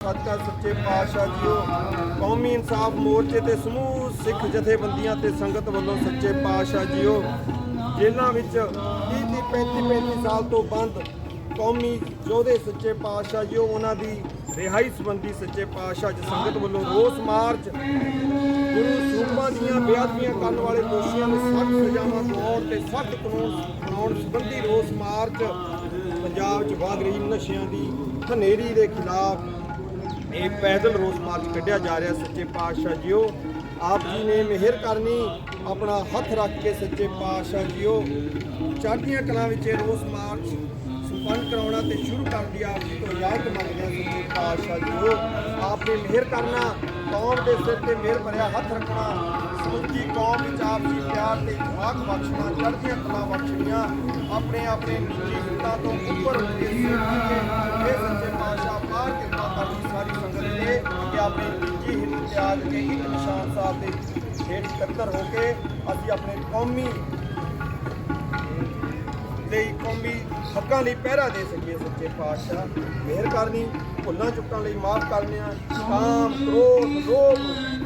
ਸਤਿਕਾਰ ਸੱਚੇ ਪਾਤਸ਼ਾਹ ਜੀਓ, ਕੌਮੀ ਇਨਸਾਫ ਮੋਰਚੇ ਤੇ ਸਮੂਹ ਸਿੱਖ ਜਥੇਬੰਦੀਆਂ ਤੇ ਸੰਗਤ ਵੱਲੋਂ ਸੱਚੇ ਪਾਤਸ਼ਾਹ ਜੀਓ ਜੇਲ੍ਹਾਂ ਵਿੱਚ 30 30 35 35 ਸਾਲ ਤੋਂ ਬੰਦ ਕੌਮੀ ਯੋਧੇ ਸੱਚੇ ਪਾਤਸ਼ਾਹ ਜੀਓ, ਉਹਨਾਂ ਦੀ ਰਿਹਾਈ ਸੰਬੰਧੀ ਸੱਚੇ ਪਾਤਸ਼ਾਹ ਜੀ ਸੰਗਤ ਵੱਲੋਂ ਰੋਸ ਮਾਰਚ, ਗੁਰੂ ਸਰੂਪਾਂ ਦੀਆਂ ਬੇਅਦਬੀਆਂ ਕਰਨ ਵਾਲੇ ਦੋਸ਼ੀਆਂ ਨੂੰ ਸਖਤ ਸਜ਼ਾਵਾਂ ਦਿਵਾਉਣ ਤੇ ਸਖਤ ਕਾਨੂੰਨ ਬਣਾਉਣ ਸੰਬੰਧੀ ਰੋਸ ਮਾਰਚ, ਪੰਜਾਬ 'ਚ ਵਧ ਰਹੀ ਨਸ਼ਿਆਂ ਦੀ ਹਨੇਰੀ ਦੇ ਖਿਲਾਫ ਇਹ ਪੈਦਲ ਰੋਸ ਮਾਰਚ ਕੱਢਿਆ ਜਾ ਰਿਹਾ ਸੱਚੇ ਪਾਤਸ਼ਾਹ ਜੀਓ। ਆਪ ਜੀ ਨੇ ਮਿਹਰ ਕਰਨੀ, ਆਪਣਾ ਹੱਥ ਰੱਖ ਕੇ ਸੱਚੇ ਪਾਤਸ਼ਾਹ ਜੀਓ। ਚੜ੍ਹਦੀਆਂ ਕਲਾਂ ਵਿੱਚ ਇਹ ਰੋਸ ਮਾਰਚ ਸੰਪੰਨ ਕਰਾਉਣਾ ਤੇ ਸ਼ੁਰੂ ਕਰਨ ਦੀ ਆਪ ਜੀ ਤੋਂ ਯਾਦ ਮੰਗਦੇ ਹਾਂ ਸੱਚੇ ਪਾਤਸ਼ਾਹ ਜੀਓ। ਆਪ ਨੇ ਮਿਹਰ ਕਰਨਾ, ਕੌਮ ਦੇ ਸਿਰ ਤੇ ਮਿਹਰ ਭਰਿਆ ਹੱਥ ਰੱਖਣਾ, ਸਮੁੱਚੀ ਕੌਮ ਵਿੱਚ ਆਪ ਜੀ ਪਿਆਰ ਤੇ ਜਵਾਕ ਬਖਸ਼ਣਾ, ਚੜ੍ਹਦੀਆਂ ਕਲਾਂ ਬਖਸ਼ਣੀਆਂ, ਆਪਣੇ ਆਪਣੇ ਨਿੱਜੀ ਹਿੱਤਾਂ ਤੋਂ ਉੱਪਰ ਉੱਠ ਕੇ ਇਹ ਸੱਚੇ ਪਾਤਸ਼ਾਹ ਪਾਰ ਕਿਰਪਾ ਕਰਨੀ ਸਾਰੀ ਆਪਣੇ ਨਿੱਜੀ ਹਿੱਤ ਤਿਆਗ ਕੇ ਇੱਕ ਨਿਸ਼ਾਨ ਸਾਹਿਬ ਦੇ ਹੇਠ ਇਕੱਤਰ ਹੋ ਕੇ ਅਸੀਂ ਆਪਣੇ ਕੌਮੀ ਲਈ ਕੌਮੀ ਹੱਕਾਂ ਲਈ ਪਹਿਰਾ ਦੇ ਸਕੀਏ ਸੱਚੇ ਪਾਤਸ਼ਾਹ। ਮਿਹਰ ਕਰਨੀ, ਭੁੱਲਾਂ, ਚੁੱਕਾਂ ਲਈ ਮਾਫ ਕਰਨੀਆਂ ਕਾਮ ਕ੍ਰੋਧ ਲੋਭ,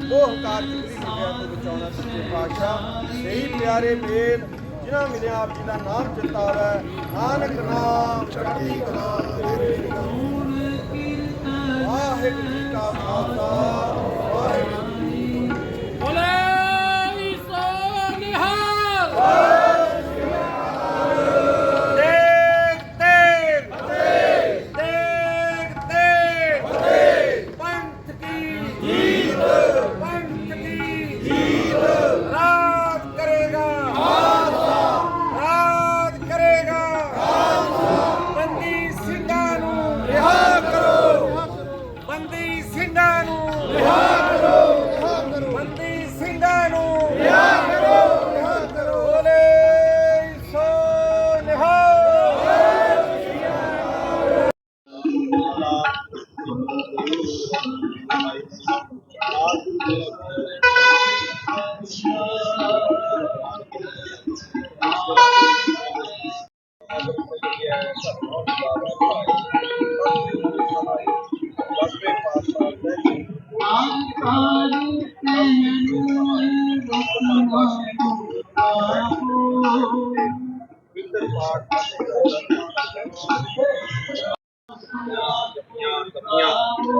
ਮੋਹ, ਹੰਕਾਰ ਦੀ ਮਿਲਿਆ ਤੋਂ ਬਚਾਉਣਾ ਸੱਚੇ ਪਾਤਸ਼ਾਹ। ਸਹੀ ਪਿਆਰੇ ਮੇਲ ਜਿਨ੍ਹਾਂ ਮਿਲਿਆ ਆਪ ਜੀ ਦਾ ਨਾਮ ਚਿਤਾਵੈ ਨਾਨਕ ਨਾਮ, ਚੜ੍ਹਦੀ ਕਲਾ ਤੇਰੇ ਨਾਮ ਵਾਹਿਗੁਰੂ। ਜੀ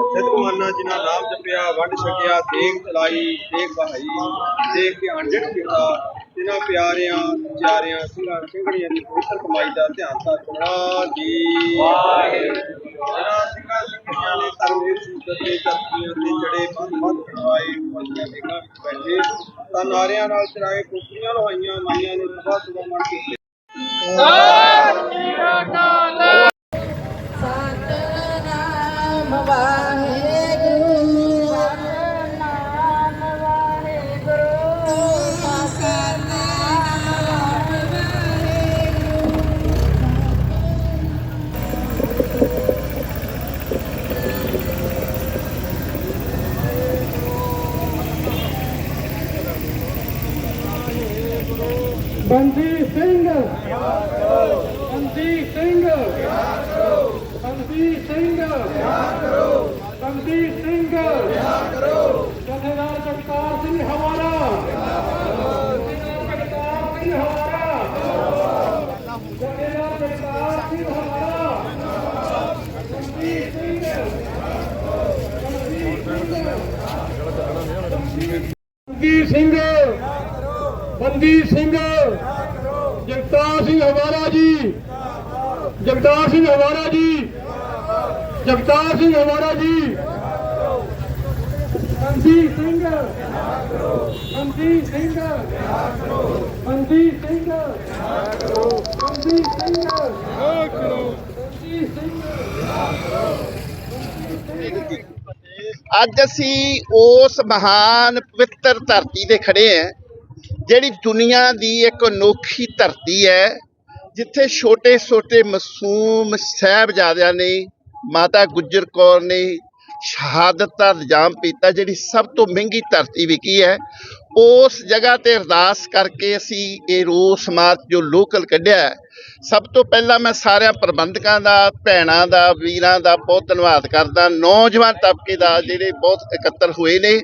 ਸਤਿਗੁਰਮਾਨਾ ਜਿਨ੍ਹਾਂ ਨਾਮ ਜਪਿਆ ਵੰਡ ਛਕਿਆ ਦੇਖ ਚਲਾਈ ਦੇਖ ਬਹਾਈ ਦੇਖ ਕੇ ਅੰਜਣ ਕੀਤਾ ਜਿਨ੍ਹਾਂ ਪਿਆਰਿਆਂ ਚਾਰਿਆਂ ਸਿੰਘਾਂ ਸਿੰਘਣੀਆਂ ਦੀ ਪਵਿੱਤਰ ਕਮਾਈ ਦਾ ਧਿਆਨ ਤਾਂ ਚੁਣਾ ਜੀ। ਜਿਨ੍ਹਾਂ ਸਿੰਘਾਂ ਸਿੰਘਣੀਆਂ ਨੇ ਧਰਮਵੀਰ ਸੂਤਰ ਤੇ ਧਰਤੀਆਂ ਤੇ ਚੜੇ ਬੰਦ ਬੰਦ ਕਢਵਾਏ ਪੰਜਾਂ ਸਿੰਘਾਂ ਵਿੱਚ ਬੈਠੇ, ਤਾਂ ਨਾਰਿਆਂ ਨਾਲ ਚੜਾਏ ਕੋਪਰੀਆਂ ਲਹਾਈਆਂ ਮਾਈਆਂ ਨੇ ਸਭਾ ਸੁਭਾ ਮਨ ਕੀਤੇ ਸਤਨਾਮ ਬੰਦੀ ਸਿੰਘ। ਬੰਦੀ ਸਿੰਘ। ਜਥੇਦਾਰ ਜਗਤਾਰ ਸਿੰਘ ਹਵਾਲਾ। ਜਗਤਾਰ ਸਿੰਘ ਹਵਾਲਾ। ਜਥੇਦਾਰ ਜਗਤਾਰ ਸਿੰਘ ਹਵਾਲਾ। ਬੰਦੀ ਸਿੰਘ। ਬੰਦੀ ਸਿੰਘ। ਬੰਦੀ ਸਿੰਘ। ਜਗਤਾਰ ਸਿੰਘ ਹਵਾਰਾ ਜੀ। ਜਗਤਾਰ ਸਿੰਘ ਹਵਾਰਾ ਜੀ। ਜਗਤਾਰ ਸਿੰਘ ਹਵਾਰਾ ਜੀ। ਬੰਦੀ ਸਿੰਘ। ਬੰਦੀ ਸਿੰਘ। ਬੰਦੀ ਸਿੰਘ। ਬੰਦੀ ਸਿੰਘ। ਬੰਦੀ ਸਿੰਘ। ਅੱਜ ਅਸੀਂ ਉਸ ਮਹਾਨ ਪਵਿੱਤਰ ਧਰਤੀ ਤੇ ਖੜੇ ਹਾਂ, ਜਿਹੜੀ ਦੁਨੀਆ ਦੀ ਇੱਕ ਅਨੋਖੀ ਧਰਤੀ ਹੈ, ਜਿੱਥੇ ਛੋਟੇ ਛੋਟੇ ਮਾਸੂਮ ਸਾਹਿਬਜ਼ਾਦਿਆਂ ਨੇ ਮਾਤਾ ਗੁਜਰ ਕੌਰ ਨੇ ਸ਼ਹਾਦਤ ਦਾ ਇਲਜ਼ਾਮ ਪੀਤਾ ਜਿਹੜੀ ਸਭ ਤੋਂ ਮਹਿੰਗੀ ਧਰਤੀ ਵਿਕੀ ਹੈ, ਉਸ ਜਗ੍ਹਾ ਤੇ ਅਰਦਾਸ ਕਰਕੇ ਅਸੀਂ ਇਹ ਰੋਸ ਮਾਰਚ ਜੋ ਲੋਕਲ ਕੱਢਿਆ ਸਭ ਤੋਂ ਪਹਿਲਾਂ ਮੈਂ ਸਾਰਿਆਂ ਪ੍ਰਬੰਧਕਾਂ ਦਾ, ਭੈਣਾਂ ਦਾ, ਵੀਰਾਂ ਦਾ ਬਹੁਤ ਧੰਨਵਾਦ ਕਰਦਾ, ਨੌਜਵਾਨ ਤਬਕੇ ਦਾ ਜਿਹੜੇ ਬਹੁਤ ਇਕੱਤਰ ਹੋਏ ਨੇ,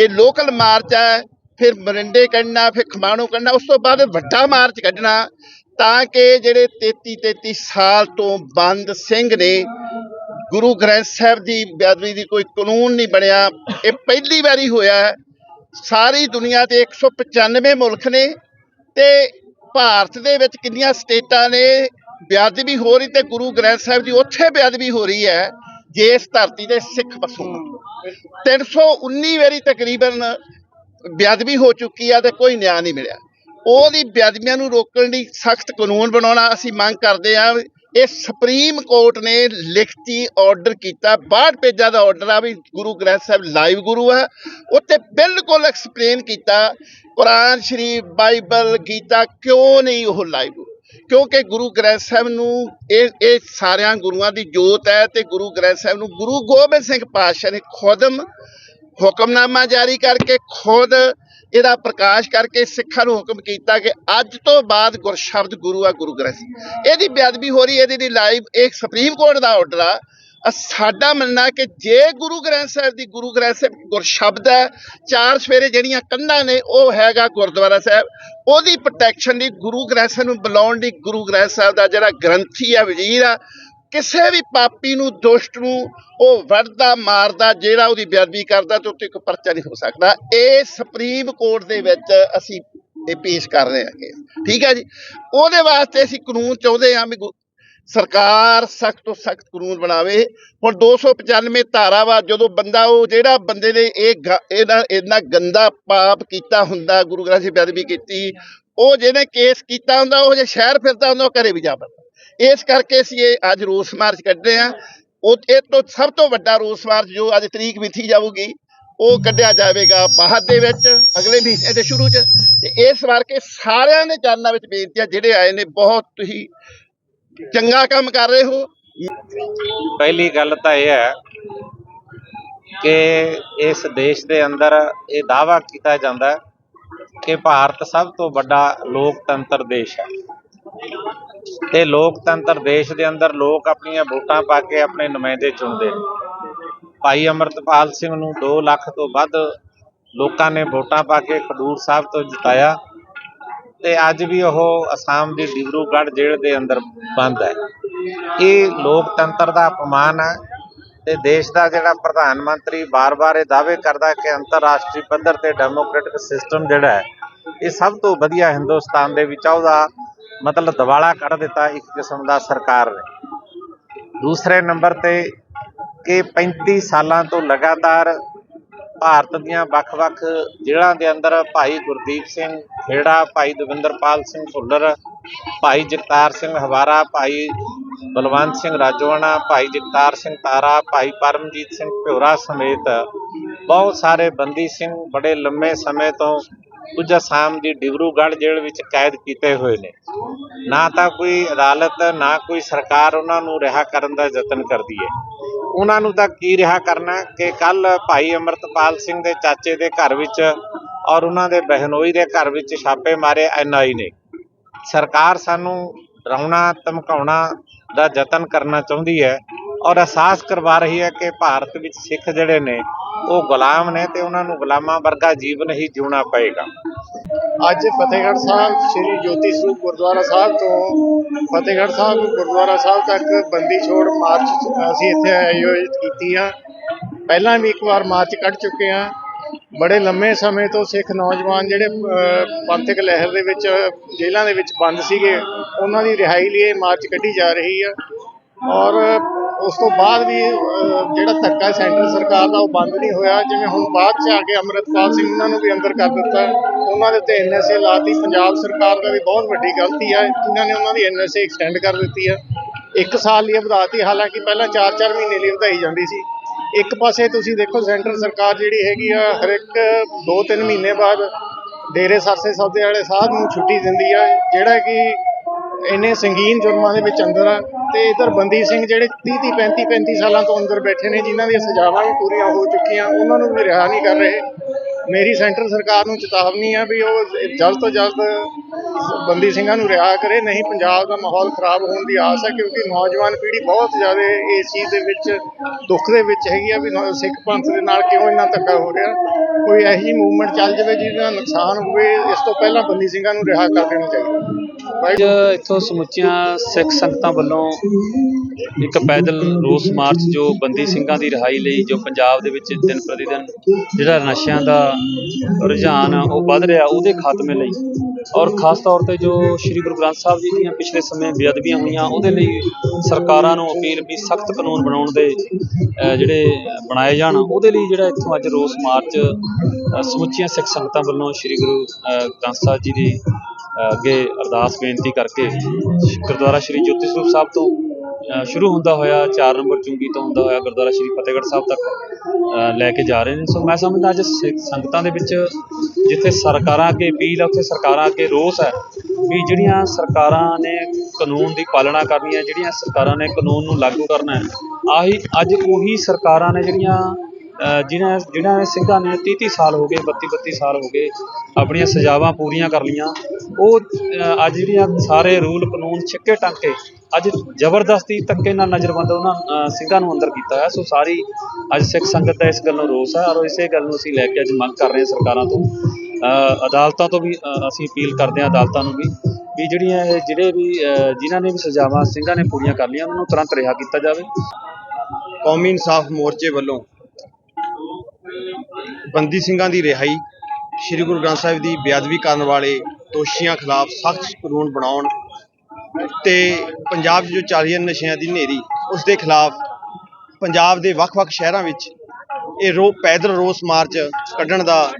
ਇਹ ਲੋਕਲ ਮਾਰਚ ਹੈ, ਫਿਰ ਮਰਿੰਡੇ ਕੱਢਣਾ, ਫਿਰ ਖਮਾਣੋ ਕੱਢਣਾ, ਉਸ ਤੋਂ ਬਾਅਦ ਵੱਡਾ ਮਾਰਚ ਕੱਢਣਾ, ਤਾਂ ਕਿ ਜਿਹੜੇ 33 33 ਸਾਲ ਤੋਂ ਬੰਦ ਸਿੰਘ ਨੇ ਗੁਰੂ ਗ੍ਰੰਥ ਸਾਹਿਬ ਦੀ ਬੇਅਦਬੀ ਦੀ ਕੋਈ ਕਾਨੂੰਨ ਨਹੀਂ ਬਣਿਆ। ਇਹ ਪਹਿਲੀ ਵਾਰੀ ਹੋਇਆ ਹੈ। ਸਾਰੀ ਦੁਨੀਆ ਤੇ 195 ਮੁਲਕ ਨੇ ਤੇ ਭਾਰਤ ਦੇ ਵਿੱਚ ਕਿੰਨੀਆਂ ਸਟੇਟਾਂ ਨੇ, ਬੇਅਦਬੀ ਹੋ ਰਹੀ ਤੇ ਗੁਰੂ ਗ੍ਰੰਥ ਸਾਹਿਬ ਦੀ ਉੱਥੇ ਬੇਅਦਬੀ ਹੋ ਰਹੀ ਹੈ, ਜੇ ਇਸ ਧਰਤੀ ਦੇ ਸਿੱਖ ਵਸੋਂ। 319 ਵਾਰੀ ਤਕਰੀਬਨ ਬੇਅਦਬੀ ਹੋ ਚੁੱਕੀ ਆ ਤੇ ਕੋਈ ਨਿਆਂ ਨਹੀਂ ਮਿਲਿਆ। ਉਹਦੀ ਬੇਅਦਬੀਆਂ ਨੂੰ ਰੋਕਣ ਲਈ ਸਖਤ ਕਾਨੂੰਨ ਬਣਾਉਣਾ ਅਸੀਂ ਮੰਗ ਕਰਦੇ ਹਾਂ। ਇਹ ਸੁਪਰੀਮ ਕੋਰਟ ਨੇ ਲਿਖਤੀ ਆਰਡਰ ਕੀਤਾ। 62 ਪੇਜਾਂ ਦਾ ਆਰਡਰ ਆ ਵੀ ਗੁਰੂ ਗ੍ਰੰਥ ਸਾਹਿਬ ਲਾਈਵ ਗੁਰੂ ਹੈ ਉੱਤੇ ਬਿਲਕੁਲ ਐਕਸਪਲੇਨ ਕੀਤਾ ਕੁਰਾਨ ਸ਼ਰੀਫ ਬਾਈਬਲ ਗੀਤਾ ਕਿਉਂ ਨਹੀਂ ਉਹ ਲਾਈਵ ਕਿਉਂਕਿ ਗੁਰੂ ਗ੍ਰੰਥ ਸਾਹਿਬ ਨੂੰ ਇਹ ਇਹ ਸਾਰਿਆਂ ਗੁਰੂਆਂ ਦੀ ਜੋਤ ਹੈ ਤੇ ਗੁਰੂ ਗ੍ਰੰਥ ਸਾਹਿਬ ਨੂੰ ਗੁਰੂ ਗੋਬਿੰਦ ਸਿੰਘ ਪਾਤਸ਼ਾਹ ਨੇ ਖੁਦ ਹੁਕਮਨਾਮਾ ਜਾਰੀ ਕਰਕੇ ਖੁਦ ਇਹਦਾ ਪ੍ਰਕਾਸ਼ ਕਰਕੇ ਸਿੱਖਾਂ ਨੂੰ ਹੁਕਮ ਕੀਤਾ ਕਿ ਅੱਜ ਤੋਂ ਬਾਅਦ ਗੁਰਸ਼ਬਦ ਗੁਰੂ ਆ ਗੁਰੂ ਗ੍ਰੰਥ ਸਾਹਿਬ। ਇਹਦੀ ਬੇਅਦਬੀ ਹੋ ਰਹੀ ਹੈ, ਇਹਦੀ ਲਾਈਵ ਇਹ ਸੁਪਰੀਮ ਕੋਰਟ ਦਾ ਆਰਡਰ ਆ ਸਾਡਾ ਮੰਨਣਾ ਕਿ ਜੇ ਗੁਰੂ ਗ੍ਰੰਥ ਸਾਹਿਬ ਦੀ ਗੁਰੂ ਗ੍ਰੰਥ ਸਾਹਿਬ ਗੁਰਸ਼ਬਦ ਹੈ ਚਾਰ ਸਵੇਰੇ ਜਿਹੜੀਆਂ ਕੰਧਾਂ ਨੇ ਉਹ ਹੈਗਾ ਗੁਰਦੁਆਰਾ ਸਾਹਿਬ ਉਹਦੀ ਪ੍ਰੋਟੈਕਸ਼ਨ ਲਈ ਗੁਰੂ ਗ੍ਰੰਥ ਸਾਹਿਬ ਨੂੰ ਬੁਲਾਉਣ ਲਈ ਗੁਰੂ ਗ੍ਰੰਥ ਸਾਹਿਬ ਦਾ ਜਿਹੜਾ ਗ੍ਰੰਥੀ ਆ ਵਜ਼ੀਰ ਆ ਕਿਸੇ ਵੀ ਪਾਪੀ ਨੂੰ, ਦੁਸ਼ਟ ਨੂੰ ਉਹ ਵੱਢਦਾ, ਮਾਰਦਾ, ਜਿਹੜਾ ਉਹਦੀ ਬੇਅਦਬੀ ਕਰਦਾ ਤੇ ਉੱਤੇ ਕੋਈ ਪਰਚਾ ਨਹੀਂ ਹੋ ਸਕਦਾ। ਇਹ ਸੁਪਰੀਮ ਕੋਰਟ ਦੇ ਵਿੱਚ ਅਸੀਂ ਇਹ ਪੇਸ਼ ਕਰ ਰਹੇ ਹਾਂ। ਠੀਕ ਹੈ ਜੀ? ਉਹਦੇ ਵਾਸਤੇ ਅਸੀਂ ਕਾਨੂੰਨ ਚਾਹੁੰਦੇ ਹਾਂ ਵੀ ਸਰਕਾਰ ਸਖਤ ਤੋਂ ਸਖਤ ਕਾਨੂੰਨ ਬਣਾਵੇ। ਹੁਣ 295 ਧਾਰਾ ਵਾ ਜਦੋਂ ਬੰਦਾ ਉਹ ਜਿਹੜਾ ਬੰਦੇ ਨੇ ਇਹ ਗ- ਇਹਦਾ ਇੰਨਾ ਗੰਦਾ ਪਾਪ ਕੀਤਾ ਹੁੰਦਾ, ਗੁਰੂ ਗ੍ਰੰਥ ਸਾਹਿਬ ਬੇਅਦਬੀ ਕੀਤੀ, ਉਹ ਜਿਹਨੇ ਕੇਸ ਕੀਤਾ ਹੁੰਦਾ, ਉਹ ਜੇ ਸ਼ਹਿਰ ਫਿਰਦਾ ਹੁੰਦਾ, ਉਹ ਘਰੇ ਵੀ ਜਾ ਵੜਦਾ। ਇਸ ਕਰਕੇ ਅਸੀਂ ਇਹ ਅੱਜ ਰੋਸ ਮਾਰਚ ਕੱਢ ਰਹੇ ਹਾਂ। ਉਹ ਇਹ ਤੋਂ ਸਭ ਤੋਂ ਵੱਡਾ ਰੋਸ ਮਾਰਚ ਜੋ ਅੱਜ ਤਰੀਕ ਮਿੱਥੀ ਜਾਊਗੀ, ਉਹ ਕੱਢਿਆ ਜਾਵੇਗਾ ਬਾਹਰ ਦੇ ਵਿੱਚ, ਅਗਲੇ ਮਹੀਨੇ ਦੇ ਸ਼ੁਰੂ 'ਚ। ਤੇ ਇਸ ਵਾਰ ਕੇ ਸਾਰਿਆਂ ਦੇ ਚਰਨਾਂ ਵਿੱਚ ਬੇਨਤੀ ਹੈ ਜਿਹੜੇ ਆਏ ਨੇ, ਬਹੁਤ ਤੁਸੀਂ ਚੰਗਾ ਕੰਮ ਕਰ ਰਹੇ ਹੋ। ਪਹਿਲੀ ਗੱਲ ਤਾਂ ਇਹ ਹੈ ਕਿ ਇਸ ਦੇਸ਼ ਦੇ ਅੰਦਰ ਇਹ ਦਾਅਵਾ ਕੀਤਾ ਜਾਂਦਾ ਹੈ ਕਿ ਭਾਰਤ ਸਭ ਤੋਂ ਵੱਡਾ ਲੋਕਤੰਤਰ ਦੇਸ਼ ਹੈ। ਤੇ ਲੋਕਤੰਤਰ ਦੇਸ਼ ਦੇ ਅੰਦਰ ਲੋਕ ਆਪਣੀਆਂ ਵੋਟਾਂ ਪਾ ਕੇ ਆਪਣੇ ਨੁਮਾਇੰਦੇ ਚੁਣਦੇ ਨੇ। ਭਾਈ ਅਮਰਤਪਾਲ ਸਿੰਘ ਨੂੰ 2 ਲੱਖ ਤੋਂ ਵੱਧ ਲੋਕਾਂ ਨੇ ਵੋਟਾਂ ਪਾ ਕੇ ਖਡੂਰ ਸਾਹਿਬ ਤੋਂ ਜਿਤਾਇਆ ਤੇ ਅੱਜ ਵੀ ਉਹ ਅਸਾਮ ਦੀ ਡਿਬਰੂਗੜ੍ਹ ਜੇਲ੍ਹ ਦੇ ਅੰਦਰ ਬੰਦ ਹੈ। ਇਹ ਲੋਕਤੰਤਰ ਦਾ ਅਪਮਾਨ ਹੈ ਤੇ ਦੇਸ਼ ਦਾ ਜਿਹੜਾ ਪ੍ਰਧਾਨ ਮੰਤਰੀ ਬਾਰ-ਬਾਰ ਇਹ ਦਾਅਵੇ ਕਰਦਾ ਕਿ ਅੰਤਰਰਾਸ਼ਟਰੀ ਪੱਧਰ ਤੇ ਡੈਮੋਕ੍ਰੈਟਿਕ ਸਿਸਟਮ ਜਿਹੜਾ ਹੈ, ਇਹ ਸਭ ਤੋਂ ਵਧੀਆ ਹਿੰਦੁਸਤਾਨ ਦੇ ਵਿੱਚ ਆ ਮਤਲਬ ਦਿਵਾਲਾ ਕੱਢ ਦਿੱਤਾ ਇੱਕ ਕਿਸਮ ਦਾ ਸਰਕਾਰ ਨੇ। ਦੂਸਰੇ ਨੰਬਰ ਤੇ ਕਿ 35 ਸਾਲਾਂ ਤੋਂ ਲਗਾਤਾਰ ਭਾਰਤ ਦੀਆਂ ਵੱਖ-ਵੱਖ ਜ਼ਿਲ੍ਹਿਆਂ ਦੇ ਅੰਦਰ ਭਾਈ ਗੁਰਦੀਪ ਸਿੰਘ ਖੇੜਾ, ਭਾਈ ਦਵਿੰਦਰਪਾਲ ਸਿੰਘ ਭੁੱਲਰ, ਭਾਈ ਜਗਤਾਰ ਸਿੰਘ ਹਵਾਰਾ, ਭਾਈ ਬਲਵੰਤ ਸਿੰਘ ਰਾਜੋਆਣਾ, ਭਾਈ ਜਗਤਾਰ ਸਿੰਘ ਤਾਰਾ, ਭਾਈ ਪਰਮਜੀਤ ਸਿੰਘ ਭਿਉਰਾ ਸਮੇਤ ਬਹੁਤ ਸਾਰੇ ਬੰਦੀ ਸਿੰਘ ਬੜੇ ਲੰਮੇ ਸਮੇਂ ਤੋਂ ਕੁਝ ਅਸਾਮ ਦੀ ਡਿਬਰੂਗੜ੍ਹ ਜੇਲ੍ਹ ਵਿੱਚ ਕੈਦ ਕੀਤੇ ਹੋਏ ਨੇ। ਨਾ ਤਾਂ ਕੋਈ ਅਦਾਲਤ, ਨਾ ਕੋਈ ਸਰਕਾਰ ਉਹਨਾਂ ਨੂੰ ਰਿਹਾ ਕਰਨ ਦਾ ਯਤਨ ਕਰਦੀ ਹੈ ਉਹਨਾਂ ਨੂੰ ਤਾਂ ਕੀ ਰਿਹਾ ਕਰਨਾ ਕਿ ਕੱਲ ਭਾਈ ਅਮਰਤਪਾਲ ਸਿੰਘ ਦੇ ਚਾਚੇ ਦੇ ਘਰ ਵਿੱਚ ਔਰ ਉਹਨਾਂ ਦੇ ਬਹਿਨੋਈ ਦੇ ਘਰ ਵਿੱਚ ਛਾਪੇ ਮਾਰੇ ਐਨਆਈ ਨੇ। ਸਰਕਾਰ ਸਾਨੂੰ ਡਰਾਉਣਾ, ਧਮਕਾਉਣਾ ਦਾ ਯਤਨ ਕਰਨਾ ਚਾਹੁੰਦੀ ਹੈ। ਔਰ ਅਹਿਸਾਸ ਕਰਵਾ ਰਹੀ ਹੈ ਕਿ ਭਾਰਤ ਵਿੱਚ ਸਿੱਖ ਜਿਹੜੇ ਨੇ, ਉਹ ਗੁਲਾਮ ਨੇ ਤੇ ਉਹਨਾਂ ਨੂੰ ਗੁਲਾਮਾਂ ਵਰਗਾ ਜੀਵਨ ਹੀ ਜਿਉਣਾ ਪਏਗਾ। ਅੱਜ ਫਤਿਹਗੜ੍ਹ ਸਾਹਿਬ, ਸ੍ਰੀ ਜੋਤੀ ਸਰੂਪ ਗੁਰਦੁਆਰਾ ਸਾਹਿਬ ਤੋਂ ਫਤਿਹਗੜ੍ਹ ਸਾਹਿਬ ਗੁਰਦੁਆਰਾ ਸਾਹਿਬ ਤੱਕ ਬੰਦੀ ਛੋੜ ਮਾਰਚ ਅਸੀਂ ਇੱਥੇ ਆਯੋਜਿਤ ਕੀਤੀ ਆ। ਪਹਿਲਾਂ ਵੀ ਇੱਕ ਵਾਰ ਮਾਰਚ ਕੱਢ ਚੁੱਕੇ ਆ। ਬੜੇ ਲੰਮੇ ਸਮੇਂ ਤੋਂ ਸਿੱਖ ਨੌਜਵਾਨ ਜਿਹੜੇ ਪੰਥਕ ਲਹਿਰ ਦੇ ਵਿੱਚ, ਜੇਲ੍ਹਾਂ ਦੇ ਵਿੱਚ ਬੰਦ ਸੀਗੇ, ਉਹਨਾਂ ਦੀ ਰਿਹਾਈ ਲਈ ਇਹ ਮਾਰਚ ਕੱਢੀ ਜਾ ਰਹੀ ਆ। ਔਰ ਉਸ ਤੋਂ ਬਾਅਦ ਵੀ ਜਿਹੜਾ ਧੱਕਾ ਸੈਂਟਰ ਸਰਕਾਰ ਦਾ ਉਹ ਬੰਦ ਨਹੀਂ ਹੋਇਆ। ਜਿਵੇਂ ਹੁਣ ਬਾਅਦ ਚ ਆ ਕੇ ਅੰਮ੍ਰਿਤਪਾਲ ਸਿੰਘ ਉਹਨਾਂ ਨੂੰ ਵੀ ਅੰਦਰ ਕਰ ਦਿੱਤਾ ਉਹਨਾਂ ਦੇ ਉੱਤੇ ਐਨਐਸਏ ਲਾਤੀ। ਪੰਜਾਬ ਸਰਕਾਰ ਦਾ ਵੀ ਬਹੁਤ ਵੱਡੀ ਗਲਤੀ ਹੈ। ਇਹਨਾਂ ਨੇ ਉਹਨਾਂ ਦੀ ਐਨਐਸਏ ਐਕਸਟੈਂਡ ਕਰ ਦਿੱਤੀ ਹੈ। ਇੱਕ ਸਾਲ ਲਈ ਵਧਾਤੀ। ਹਾਲਾਂਕਿ ਪਹਿਲਾਂ 4-4 ਮਹੀਨੇ ਲਈ ਵਧਾਈ ਜਾਂਦੀ ਸੀ। ਇੱਕ ਪਾਸੇ ਤੁਸੀਂ ਦੇਖੋ ਸੈਂਟਰ ਸਰਕਾਰ ਜਿਹੜੀ ਹੈਗੀ ਆ, ਹਰ ਇੱਕ 2-3 ਮਹੀਨੇ ਬਾਅਦ ਡੇਰੇ ਸਰਸੇ ਸੌਦੇ ਵਾਲੇ ਸਾਹਿਬ ਨੂੰ ਛੁੱਟੀ ਦਿੰਦੀ ਆ ਜਿਹੜਾ ਕਿ ਇੰਨੇ ਸੰਗੀਨ ਜੁਰਮਾਂ ਦੇ ਵਿੱਚ ਅੰਦਰ ਆ। ਤੇ ਇਧਰ ਬੰਦੀ ਸਿੰਘ ਜਿਹੜੇ 30 30 35 35 ਸਾਲਾਂ ਤੋਂ ਅੰਦਰ ਬੈਠੇ ਨੇ, ਜਿਨ੍ਹਾਂ ਦੀਆਂ ਸਜ਼ਾਵਾਂ ਵੀ ਪੂਰੀਆਂ ਹੋ ਚੁੱਕੀਆਂ, ਉਹਨਾਂ ਨੂੰ ਵੀ ਰਿਹਾ ਨਹੀਂ ਕਰ ਰਹੇ। ਮੇਰੀ ਸੈਂਟਰ ਸਰਕਾਰ ਨੂੰ ਚੇਤਾਵਨੀ ਹੈ ਵੀ ਉਹ ਜਲਦ ਤੋਂ ਜਲਦ ਬੰਦੀ ਸਿੰਘਾਂ ਨੂੰ ਰਿਹਾ ਕਰੇ, ਨਹੀਂ ਪੰਜਾਬ ਦਾ ਮਾਹੌਲ ਖਰਾਬ ਹੋਣ ਦੀ ਆਸ ਹੈ, ਕਿਉਂਕਿ ਨੌਜਵਾਨ ਪੀੜ੍ਹੀ ਬਹੁਤ ਜ਼ਿਆਦਾ ਇਸ ਚੀਜ਼ ਦੇ ਵਿੱਚ ਦੁੱਖ ਦੇ ਵਿੱਚ ਹੈਗੀ ਆ ਵੀ ਸਿੱਖ ਪੰਥ ਦੇ ਨਾਲ ਕਿਉਂ ਇੰਨਾ ਧੱਕਾ ਹੋ ਰਿਹਾ। ਕੋਈ ਇਹੋ ਜਿਹੀ ਮੂਵਮੈਂਟ ਚੱਲ ਜਾਵੇ ਜਿਹਦੇ ਨਾਲ ਨੁਕਸਾਨ ਹੋਵੇ, ਇਸ ਤੋਂ ਪਹਿਲਾਂ ਬੰਦੀ ਸਿੰਘਾਂ ਨੂੰ ਰਿਹਾ ਕਰ ਦੇਣਾ ਚਾਹੀਦਾ। ਅੱਜ ਇੱਥੋਂ ਸਮੁੱਚੀਆਂ ਸਿੱਖ ਸੰਗਤਾਂ ਵੱਲੋਂ ਇੱਕ ਪੈਦਲ ਰੋਸ ਮਾਰਚ ਜੋ ਬੰਦੀ ਸਿੰਘਾਂ ਦੀ ਰਿਹਾਈ ਲਈ ਜੋ ਪੰਜਾਬ ਦੇ ਵਿੱਚ ਦਿਨ ਪ੍ਰਤੀ ਦਿਨ ਜਿਹੜਾ ਨਸ਼ਿਆਂ ਦਾ ਰੁਝਾਨ ਆ, ਉਹ ਵੱਧ ਰਿਹਾ ਉਹਦੇ ਖਾਤਮੇ ਲਈ ਔਰ ਖਾਸ ਤੌਰ ਤੇ ਜੋ ਸ੍ਰੀ ਗੁਰੂ ਗ੍ਰੰਥ ਸਾਹਿਬ ਜੀ ਦੀਆਂ ਪਿਛਲੇ ਸਮੇਂ ਬੇਅਦਬੀਆਂ ਹੋਈਆਂ, ਉਹਦੇ ਲਈ ਸਰਕਾਰਾਂ ਨੂੰ ਅਪੀਲ ਵੀ ਸਖਤ ਕਾਨੂੰਨ ਬਣਾਉਣ ਦੇ ਜਿਹੜੇ ਬਣਾਏ ਜਾਣ, ਉਹਦੇ ਲਈ ਜਿਹੜਾ ਇੱਥੋਂ ਅੱਜ ਰੋਸ ਮਾਰਚ ਸਮੁੱਚੀਆਂ ਸਿੱਖ ਸੰਗਤਾਂ ਵੱਲੋਂ ਸ੍ਰੀ ਗੁਰੂ ਗ੍ਰੰਥ ਸਾਹਿਬ ਜੀ ਦੀ ਅੱਗੇ ਅਰਦਾਸ ਬੇਨਤੀ ਕਰਕੇ ਗੁਰਦੁਆਰਾ ਸ਼੍ਰੀ ਜੋਤੀ ਸਰੂਪ ਸਾਹਿਬ ਤੋਂ ਸ਼ੁਰੂ ਹੁੰਦਾ ਹੋਇਆ 4 ਨੰਬਰ ਚੁੰਗੀ ਤੋਂ ਹੁੰਦਾ ਹੋਇਆ ਗੁਰਦੁਆਰਾ ਸ਼੍ਰੀ ਫਤਿਹਗੜ੍ਹ ਸਾਹਿਬ ਤੱਕ ਲੈ ਕੇ ਜਾ ਰਹੇ ਨੇ। ਸੋ ਮੈਂ ਸਮਝਦਾ ਅੱਜ ਸਿੱਖ ਸੰਗਤਾਂ ਦੇ ਵਿੱਚ ਜਿੱਥੇ ਸਰਕਾਰਾਂ ਅੱਗੇ ਅਪੀਲ ਹੈ ਉੱਥੇ ਸਰਕਾਰਾਂ ਅੱਗੇ ਰੋਸ ਹੈ ਵੀ ਜਿਹੜੀਆਂ ਸਰਕਾਰਾਂ ਨੇ ਕਾਨੂੰਨ ਦੀ ਪਾਲਣਾ ਕਰਨੀ ਹੈ, ਜਿਹੜੀਆਂ ਸਰਕਾਰਾਂ ਨੇ ਕਾਨੂੰਨ ਨੂੰ ਲਾਗੂ ਕਰਨਾ ਹੈ, ਆਹੀ ਅੱਜ ਉਹੀ ਸਰਕਾਰਾਂ ਨੇ ਜਿਹੜੀਆਂ, ਅਹ ਜਿਨ੍ਹਾਂ ਜਿਨ੍ਹਾਂ ਨੇ ਸਿੰਘਾਂ ਨੇ 30 30 ਸਾਲ ਹੋ ਗਏ 32 32 ਸਾਲ ਹੋ ਗਏ, ਆਪਣੀਆਂ ਸਜ਼ਾਵਾਂ ਪੂਰੀਆਂ ਕਰ ਲੀਆਂ ਉਹ ਅੱਜ ਜਿਹੜੀਆਂ ਸਾਰੇ ਰੂਲ ਕਾਨੂੰਨ ਛਿੱਕੇ ਟਾਂਕੇ, ਅੱਜ ਜ਼ਬਰਦਸਤੀ ਧੱਕੇ ਨਾਲ ਨਜ਼ਰਬੰਦ ਉਹਨਾਂ ਸਿੰਘਾਂ ਨੂੰ ਅੰਦਰ ਕੀਤਾ ਹੈ ਸੋ ਸਾਰੀ ਅੱਜ ਸਿੱਖ ਸੰਗਤ ਦਾ ਇਸ ਗੱਲ ਨੂੰ ਰੋਸ ਹੈ ਔਰ ਇਸੇ ਗੱਲ ਨੂੰ ਅਸੀਂ ਲੈ ਕੇ ਅੱਜ ਮੰਗ ਕਰ ਰਹੇ ਹਾਂ ਸਰਕਾਰਾਂ ਤੋਂ। ਅਦਾਲਤਾਂ ਤੋਂ ਵੀ ਅਸੀਂ ਅਪੀਲ ਕਰਦੇ ਹਾਂ ਅਦਾਲਤਾਂ ਨੂੰ ਵੀ ਵੀ ਜਿਹੜੀਆਂ ਇਹ ਜਿਹੜੇ ਵੀ, ਅਹ, ਜਿਨ੍ਹਾਂ ਨੇ ਵੀ ਸਜ਼ਾਵਾਂ ਸਿੰਘਾਂ ਨੇ ਪੂਰੀਆਂ ਕਰ ਲਈਆਂ, ਉਹਨਾਂ ਨੂੰ ਤੁਰੰਤ ਰਿਹਾ ਕੀਤਾ ਜਾਵੇ। ਕੌਮੀ ਇਨਸਾਫ ਮੋਰਚੇ ਵੱਲੋਂ ਬੰਦੀ ਸਿੰਘਾਂ ਦੀ ਰਿਹਾਈ ਸ੍ਰੀ ਗੁਰੂ ਗ੍ਰੰਥ ਸਾਹਿਬ ਦੀ ਬੇਅਦਬੀ ਕਰਨ ਵਾਲੇ ਦੋਸ਼ੀਆਂ ਖਿਲਾਫ ਸਖਤ ਕਾਨੂੰਨ ਬਣਾਉਣ ਤੇ ਪੰਜਾਬ 'ਚ ਜੋ ਚੱਲ ਰਹੀ ਨਸ਼ਿਆਂ ਦੀ ਹਨੇਰੀ ਉਸ ਦੇ ਖਿਲਾਫ ਪੰਜਾਬ ਦੇ ਵੱਖ-ਵੱਖ ਸ਼ਹਿਰਾਂ ਵਿੱਚ ਇਹ ਰੋ, ਪੈਦਲ ਰੋਸ ਮਾਰਚ ਕੱਢਣ ਦਾ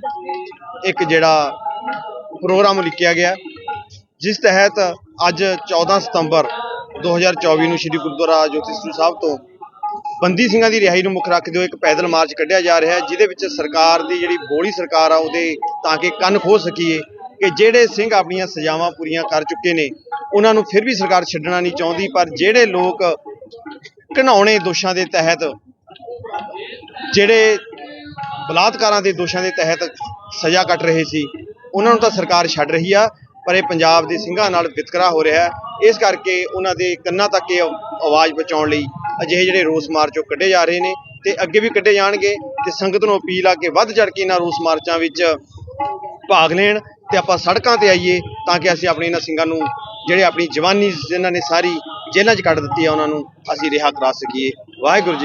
ਇੱਕ ਜਿਹੜਾ ਪ੍ਰੋਗਰਾਮ ਲਿਖਿਆ ਗਿਆ। ਜਿਸ ਤਹਿਤ ਅੱਜ 14 ਸਤੰਬਰ 2024 ਨੂੰ ਸ੍ਰੀ ਗੁਰਦੁਆਰਾ ਜੋਤੀ ਸਰੂਪ ਸਾਹਿਬ ਤੋਂ ਬੰਦੀ ਸਿੰਘਾਂ ਦੀ ਰਿਹਾਈ ਨੂੰ ਮੁੱਖ ਰੱਖਦੇ ਹੋਏ ਇੱਕ ਪੈਦਲ ਮਾਰਚ ਕੱਢਿਆ ਜਾ ਰਿਹਾ ਹੈ, ਜਿਹਦੇ ਵਿੱਚ ਸਰਕਾਰ ਦੀ ਜਿਹੜੀ ਬੋਲੀ ਸਰਕਾਰ ਆ, ਉਹਦੇ ਤਾਂ ਕਿ ਕੰਨ ਖੋਲ ਸਕੀਏ। ਕਿ ਜਿਹੜੇ ਸਿੰਘ ਆਪਣੀਆਂ ਸਜ਼ਾਵਾਂ ਪੂਰੀਆਂ ਕਰ ਚੁੱਕੇ ਨੇ, ਉਹਨਾਂ ਨੂੰ ਫਿਰ ਵੀ ਸਰਕਾਰ ਛੱਡਣਾ ਨਹੀਂ ਚਾਹੁੰਦੀ, ਪਰ ਜਿਹੜੇ ਲੋਕ ਘਿਨਾਉਣੇ ਦੋਸ਼ਾਂ ਦੇ ਤਹਿਤ, ਜਿਹੜੇ ਬਲਾਤਕਾਰਾਂ ਦੇ ਦੋਸ਼ਾਂ ਦੇ ਤਹਿਤ ਸਜ਼ਾ ਕੱਟ ਰਹੇ ਸੀ, ਉਹਨਾਂ ਨੂੰ ਤਾਂ ਸਰਕਾਰ ਛੱਡ ਰਹੀ ਆ, ਪਰ ਇਹ ਪੰਜਾਬ ਦੇ ਸਿੰਘਾਂ ਨਾਲ ਵਿਤਕਰਾ ਹੋ ਰਿਹਾ ਹੈ। ਇਸ ਕਰਕੇ ਉਹਨਾਂ ਦੇ ਕੰਨਾਂ ਤੱਕ ਇਹ ਆਵਾਜ਼ ਪਹੁੰਚਾਉਣ ਲਈ ਅਜਿਹੇ ਜਿਹੜੇ ਰੋਸ ਮਾਰਚ ਉਹ ਕੱਢੇ ਜਾ ਰਹੇ ਨੇ ਤੇ ਅੱਗੇ ਵੀ ਕੱਢੇ ਜਾਣਗੇ ਤੇ ਸੰਗਤ ਨੂੰ ਅਪੀਲ ਆ ਕਿ ਵੱਧ ਚੜ ਕੇ ਇਹਨਾਂ ਰੋਸ ਮਾਰਚਾਂ ਵਿੱਚ ਭਾਗ ਲੈਣ। ਤੇ ਆਪਾਂ ਸੜਕਾਂ ਤੇ ਆਈਏ ਤਾਂ ਕਿ ਅਸੀਂ ਆਪਣੇ ਇਹਨਾਂ ਸਿੰਘਾਂ ਨੂੰ, ਜਿਹੜੇ ਆਪਣੀ ਜਵਾਨੀ ਜਿਨ੍ਹਾਂ ਨੇ ਸਾਰੀ ਜੇਲ੍ਹਾਂ 'ਚ ਕੱਢ ਦਿੱਤੀ ਆ ਉਹਨਾਂ ਨੂੰ, ਅਸੀਂ ਰਿਹਾ ਕਰਾ ਸਕੀਏ। ਵਾਹਿਗੁਰੂ ਜੀ